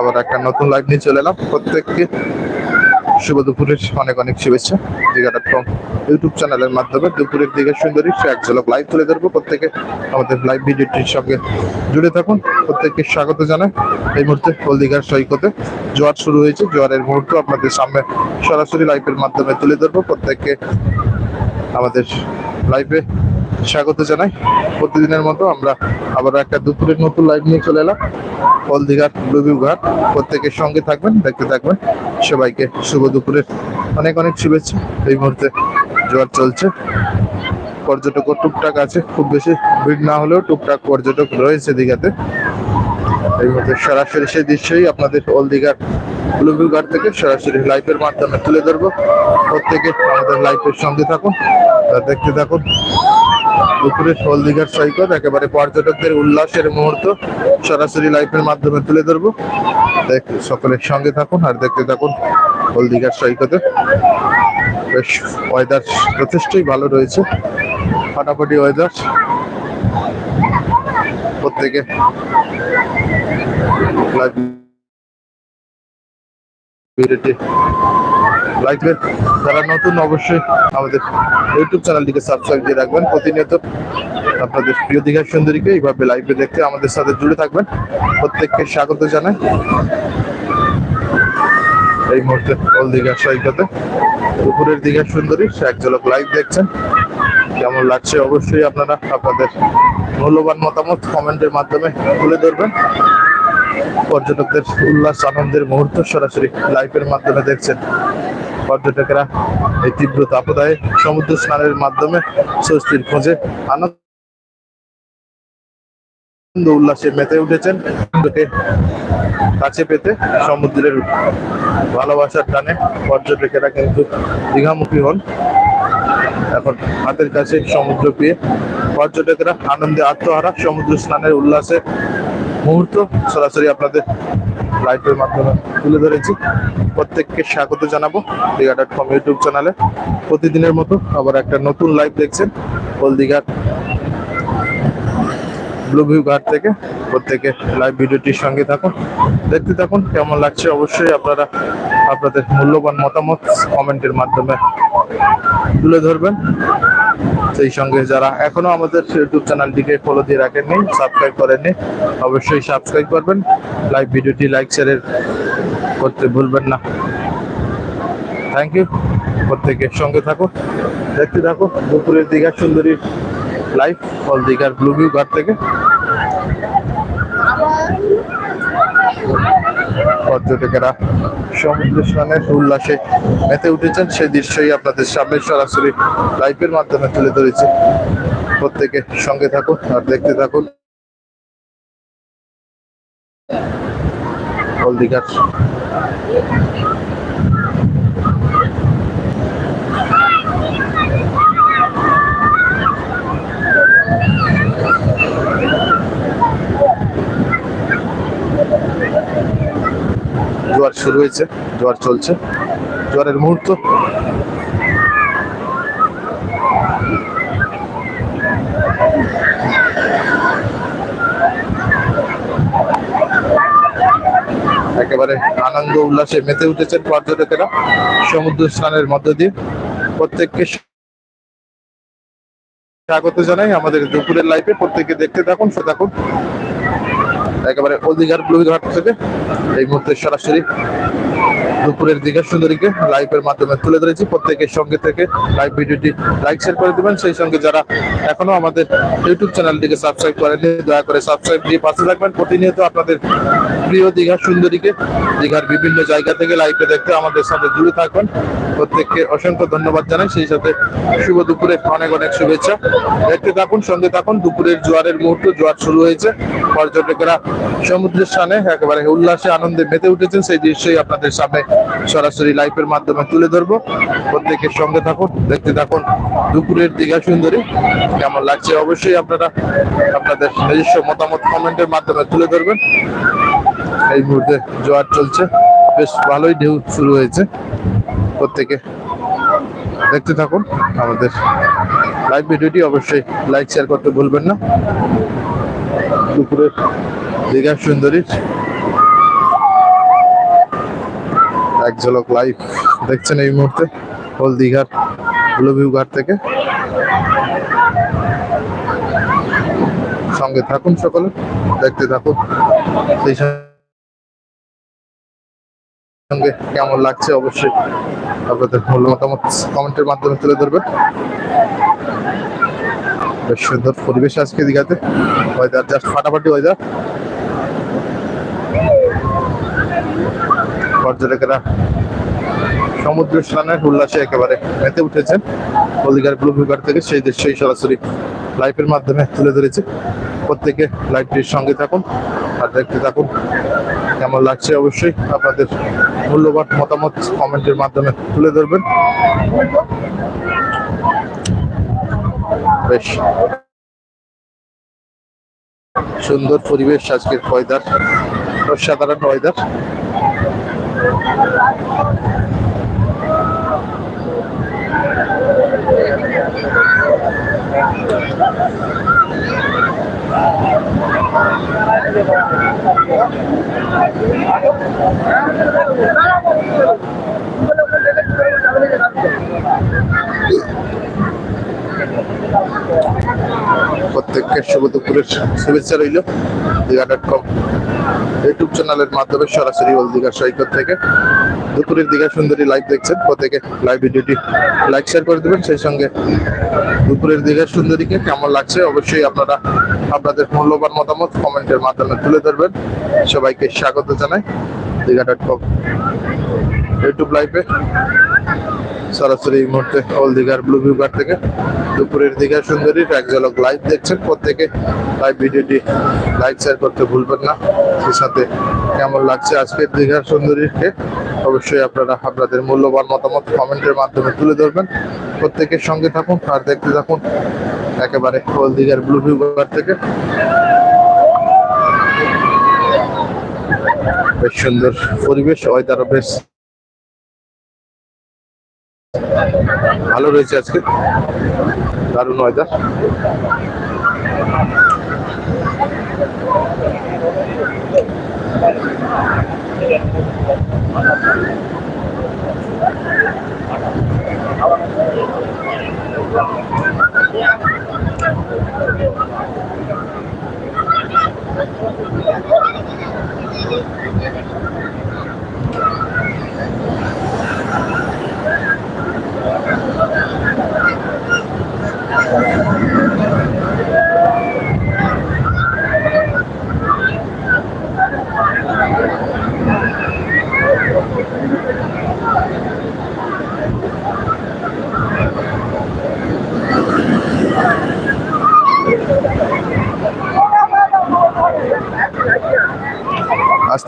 আবার একটা নতুন লাইভ নিয়ে চলে এলাম। প্রত্যেককে শুভ দুপুরের অনেক অনেক শুভেচ্ছা। দীঘা ডট ইউটিউব চ্যানেলের মাধ্যমে দুপুরের দিকে সুন্দরী এক ঝলক লাইভ তুলে ধরবো। প্রত্যেকে আমাদের লাইভ ভিডিওটির সঙ্গে জুড়ে থাকুন। প্রত্যেককে স্বাগত জানাই। এই মুহূর্তে হলদিঘার সৈকতে জোয়ার শুরু হয়েছে। জোয়ারের মুহূর্ত আপনাদের সামনে সরাসরি লাইভের মাধ্যমে তুলে ধরবো। প্রত্যেককে আমাদের লাইভে স্বাগত জানাই। প্রতিদিনের মতো আমরা আবার একটা দুপুরের নতুন লাইভ নিয়ে চলে এলাম। হলদিঘাট ব্লুভিউ ঘাট। প্রত্যেকের সঙ্গে থাকবেন, দেখতে থাকবেন। সবাইকে শুভ দুপুরের অনেক অনেক শুভেচ্ছা। এই মুহূর্তে জোয়ার চলছে। পর্যটকও টুকটাক আছে। খুব বেশি ভিড় না হলেও টুকটাক পর্যটক রয়েছে দীঘাতে। এই মুহূর্তে সরাসরি সেই দৃশ্যই আপনাদের ওল দীঘার ব্লুভিউ ঘাট থেকে সরাসরি লাইভের মাধ্যমে তুলে ধরবো। প্রত্যেকে আমাদের লাইভের সঙ্গে থাকুন দেখতে থাকুন। দুপুরে শোল দীঘার সৈকত, একেবারে পর্যটকদের উল্লাসের মুহূর্ত। সরাসরি লাইভের মাধ্যমে তুলে ধরবো। দেখ সকলের সঙ্গে থাকুন আর দেখতে থাকুন। হোল দীঘার সৈকতে। বেশ ওয়েদার যথেষ্টই ভালো রয়েছে। ফাটাফাটি ওয়েদার প্রত্যেকে ভিডিওটি লাইভে যারা নতুন অবশ্যই আমাদের ইউটিউব চ্যানেলটিকে সাবস্ক্রাইব দিয়ে রাখবেন। প্রতিনিয়ত আপনাদের প্রিয় দীঘার সুন্দরীকে এইভাবে লাইভে দেখতে আমাদের সাথে জুড়ে থাকবেন। প্রত্যেককে স্বাগত জানাই। এই মুহূর্তে ওল দীঘার সৈকতে। দুপুরের দীঘার সুন্দরী এক ঝলক লাইভ দেখছেন। কেমন লাগছে অবশ্যই আপনারা আপনাদের মূল্যবান মতামত কমেন্টের মাধ্যমে তুলে ধরবেন। পর্যটকদের উল্লাস, আনন্দের মুহূর্ত সরাসরি লাইভের মাধ্যমে দেখছেন। পর্যটকেরা এই তীব্র তাপদায়ে সমুদ্র স্নানের মাধ্যমে স্বস্তির খোঁজে আনন্দ উল্লাসে মেতে উঠেছেন। কাছে পেতে সমুদ্রের ভালোবাসার টানে পর্যটকেরা কিন্তু দীঘামুখী হন। এখন হাতের কাছে সমুদ্র পেয়ে পর্যটকেরা আনন্দে আত্মহারা সমুদ্র স্নানের উল্লাসে মুহূর্ত সরাসরি আপনাদের লাইভের মাধ্যমে তুলে ধরেছি। প্রত্যেককে স্বাগত জানাব দীঘা ডট কম ইউটিউব চ্যানেলে প্রতিদিনের মতো আবার একটা নতুন লাইভ দেখছেন হলদিঘাট ব্লু ভিউ ঘাট থেকে প্রত্যেকে লাইভ ভিডিওটির সঙ্গে থাকুন। দেখতে থাকুন, কেমন লাগছে অবশ্যই আপনারা আপনাদের মূল্যবান মতামত কমেন্টের মাধ্যমে তুলে ধরবেন। সেই সঙ্গে যারা এখনও আমাদের ইউটিউব চ্যানেলটিকে ফলো দিয়ে রাখেননি সাবস্ক্রাইব করেননি, অবশ্যই সাবস্ক্রাইব করবেন। লাইভ ভিডিওটি লাইক শেয়ারের করতে ভুলবেন না। থ্যাংক ইউ প্রত্যেকের সঙ্গে থাকুন। দেখতে থাকুন, দুপুরের দীঘা সুন্দরীর লাইভ অল দীঘার ব্লু ভিউ ঘাট থেকে পর্যটকেরা সমুদ্র স্নানের উল্লাসে মেতে উঠেছেন সেই দৃশ্যই আপনাদের সামনে সরাসরি লাইভের মাধ্যমে তুলে ধরেছি। প্রত্যেকে সঙ্গে থাকুন আর দেখতে থাকুন। হলদিঘাট। জোয়ার শুরু হয়েছে জোয়ার চলছে। জোয়ারের মুহূর্ত। একেবারে আনন্দ উল্লাসে মেতে উঠেছেন পর্যটকেরা সমুদ্র স্নানের মধ্য দিয়ে। প্রত্যেককে স্বাগত জানাই আমাদের দুপুরের লাইফে প্রত্যেকে দেখতে থাকুন সে থাকুন। একেবারে অধিকার ঘাট থেকে এই মুহূর্তে সরাসরি দুপুরের দীঘা সুন্দরীকে লাইভের মাধ্যমে তুলে ধরেছি। প্রত্যেকের সঙ্গে থেকে লাইভ ভিডিওটি লাইক শেয়ার করে দিবেন। সেই সঙ্গে যারা এখনও আমাদের ইউটিউব চ্যানেলটিকে সাবস্ক্রাইব করেননি, দয়া করে সাবস্ক্রাইব দিয়ে পাশে থাকবেন। প্রতিনিয়ত আপনাদের প্রিয় দীঘা সুন্দরীকে, দীঘার বিভিন্ন জায়গা থেকে লাইভে দেখতে আমাদের সাথে জুড়ে থাকবেন প্রত্যেককে অসংখ্য ধন্যবাদ জানাই। সেই সাথে শুভ দুপুরে অনেক অনেক শুভেচ্ছা। দেখতে থাকুন, সঙ্গে থাকুন। দুপুরের জোয়ারের মুহূর্ত, জোয়ার শুরু হয়েছে। পর্যটকেরা সমুদ্রের স্থানে একেবারে উল্লাসে, আনন্দে মেতে উঠেছেন। সেই দৃশ্যই আপনাদের সামনে সরাসরি লাইভের মাধ্যমে তুলে ধরবো। প্রত্যেকের সঙ্গে থাকুন, দেখতে থাকুন। দুপুরের দীঘা সুন্দরী, কেমন লাগছে অবশ্যই আপনারা আপনাদের নিজস্ব মতামত কমেন্টের মাধ্যমে তুলে ধরবেন। এই মুহূর্তে জোয়ার চলছে, বেশ ভালোই ঢেউ শুরু হয়েছে। প্রত্যেকে দেখতে থাকুন আমাদের লাইভ ভিডিওটি, অবশ্যই লাইক শেয়ার করতে ভুলবেন না। দুপুরের দীঘা সুন্দরী এক ঝলক লাইভ দেখছেন এই মুহূর্তে, হলদিঘাট, ব্লুভিউ ঘাট থেকে। সঙ্গে থাকুন সকলে, দেখতে থাকুন। সেই সঙ্গে কেমন লাগছে অবশ্যই আপনাদের মূল্য মতামত কমেন্টের মাধ্যমে তুলে ধরবেন। বেশ সুন্দর পরিবেশ আজকে দীঘাতে। ওয়েদার জাস্ট ফাটাফাটি ওয়েদার পর্যটকেরা সমুদ্র স্নানের উল্লাসে একেবারে মেতে উঠেছেন। হলদিঘাট ব্লু থেকে সেই দৃশ্যই সরাসরি লাইভের মাধ্যমে তুলে ধরেছে। প্রত্যেকে লাইভটির সঙ্গে থাকুন আর দেখতে থাকুন কেমন লাগছে অবশ্যই আপনাদের মূল্যবান মতামত কমেন্টের মাধ্যমে তুলে ধরবেন। বেশ। সুন্দর পরিবেশ আজকের ওয়েদার অসাধারণ ওয়েদার প্রত্যেককে শুভ দুপুরের শুভেচ্ছা রইল। Digha dot com. ইউটিউব চ্যানেলের মাধ্যমে সরাসরি ওল দীঘা সৈকত থেকে দুপুরের দীঘা সুন্দরী লাইভ দেখছেন। প্রত্যেকে লাইভ ভিডিওটি লাইক শেয়ার করে দেবেন। সেই সঙ্গে দুপুরের দীঘা সুন্দরীকে কেমন লাগছে অবশ্যই আপনারা আপনাদের মূল্যবান মতামত কমেন্টের মাধ্যমে তুলে ধরবেন। সবাইকে স্বাগত জানাই দীঘা ডট কম ইউটিউব লাইভে সরাসরি এই মুহূর্তে ওল দীঘার ব্লু ভিউ থেকে দুপুরের দীঘা সুন্দরীর এক ঝলক লাইভ দেখছেন। প্রত্যেকে লাইভ ভিডিওটি লাইক শেয়ার করতে ভুলবেন না। সেই সাথে কেমন লাগছে আজকের দীঘার সুন্দরীকে অবশ্যই আপনারা আপনাদের মূল্যবান মতামত কমেন্টের মাধ্যমে তুলে ধরবেন। প্রত্যেকের সঙ্গে থাকুন আর দেখতে থাকুন একেবারে ওল দীঘার ব্লু ভিউ ঘাট থেকে। বেশ সুন্দর পরিবেশ ওয়েদারও বেশ ভালো রয়েছে আজকে। দারুণ ওয়েদার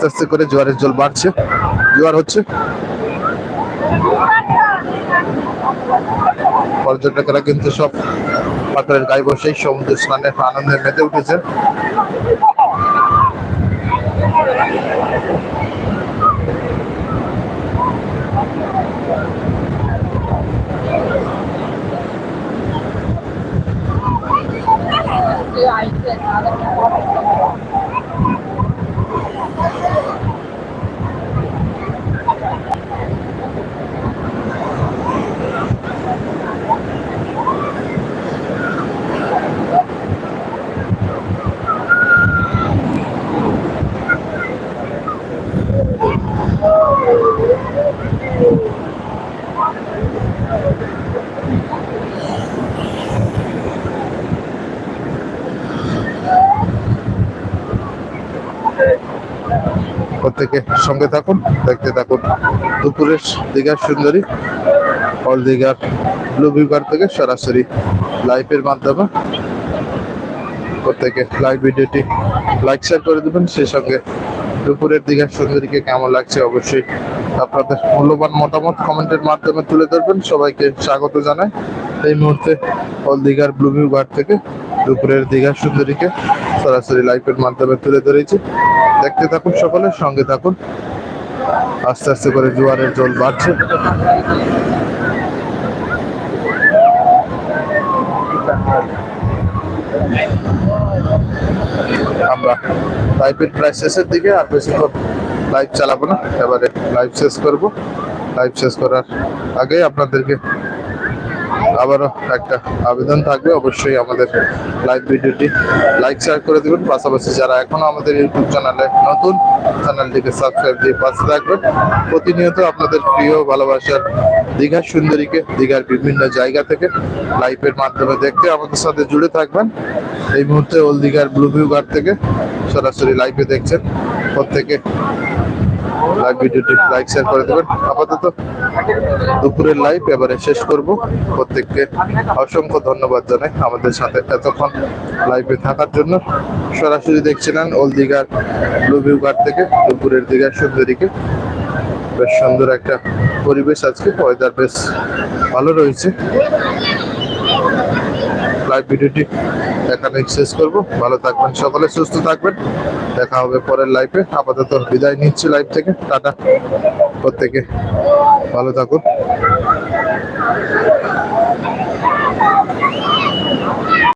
আস্তে আস্তে করে জোয়ারের জল বাড়ছে। জোয়ার হচ্ছে। পর্যটকেরা কিন্তু সব পাথরের গায়ে বসেই সমুদ্র স্নানের আনন্দে মেতে উঠেছে। প্রত্যেকে সঙ্গে থাকুন, দেখতে থাকুন দুপুরের দীঘার সুন্দরী অল দীঘার ব্লু ভিউকার থেকে সরাসরি লাইভের মাধ্যমে প্রত্যেকে লাইভ ভিডিওটি লাইক শেয়ার করে দেবেন। সেই সঙ্গে দুপুরের দীঘার সুন্দরীকে কেমন লাগছে অবশ্যই আপনাদের মূল্যবান মতামত কমেন্টের মাধ্যমে তুলে ধরবেন। সবাইকে স্বাগত জানাই। এই মুহূর্তে অল দীঘার ব্লু ভিউ থেকে দুপুরের দীঘার সুন্দরীকে সরাসরি লাইভের মাধ্যমে তুলে ধরেছি। দেখতে থাকুন সকলে, সঙ্গে থাকুন। আস্তে আস্তে করে জোয়ারের জল বাড়ছে। আমরা লাইভের প্রায় শেষের দিকে, আর বেশিক্ষণ লাইভ চালাবো না। এবারে লাইভ শেষ করব। লাইভ শেষ করার আগে আপনাদেরকে আবারও একটা আবেদন থাকবে, অবশ্যই আমাদের লাইভ ভিডিওটি লাইক শেয়ার করে দেবেন। পাশাপাশি যারা এখনও আমাদের ইউটিউব চ্যানেলে নতুন চ্যানেলটিকে সাবস্ক্রাইব দিয়ে পাশে থাকবেন। প্রতিনিয়ত আপনাদের প্রিয়, ভালোবাসার দীঘার সুন্দরীকে, দীঘার বিভিন্ন জায়গা থেকে লাইভের মাধ্যমে দেখতে আমাদের সাথে জুড়ে থাকবেন। এই মুহূর্তে ওল দীঘার ব্লু ভিউ গার্ড থেকে সরাসরি লাইভে দেখছেন প্রত্যেকে। লাইভ ভিডিওটি লাইক শেয়ার করে দেবেন। আপাতত দুপুরের লাইভ এবারে শেষ করব। প্রত্যেককে অসংখ্য ধন্যবাদ জানাই আমাদের সাথে এতক্ষণ লাইভে থাকার জন্য। সরাসরি দেখছিলেন ওল দীঘার ব্লু ভিউ ঘাট থেকে, দুপুরের দিঘার সুন্দরীকে বেশ সুন্দর একটা পরিবেশ আজকে ওয়েদার বেশ ভালো রয়েছে। লাইভ ভিডিওটি এখানে শেষ করব। ভালো থাকবেন সকলে, সুস্থ থাকবেন। দেখা হবে পরের লাইফে আপাতত বিদায় নিচ্ছি লাইভ থেকে। টাটা। প্রত্যেকে ভালো থাকুন।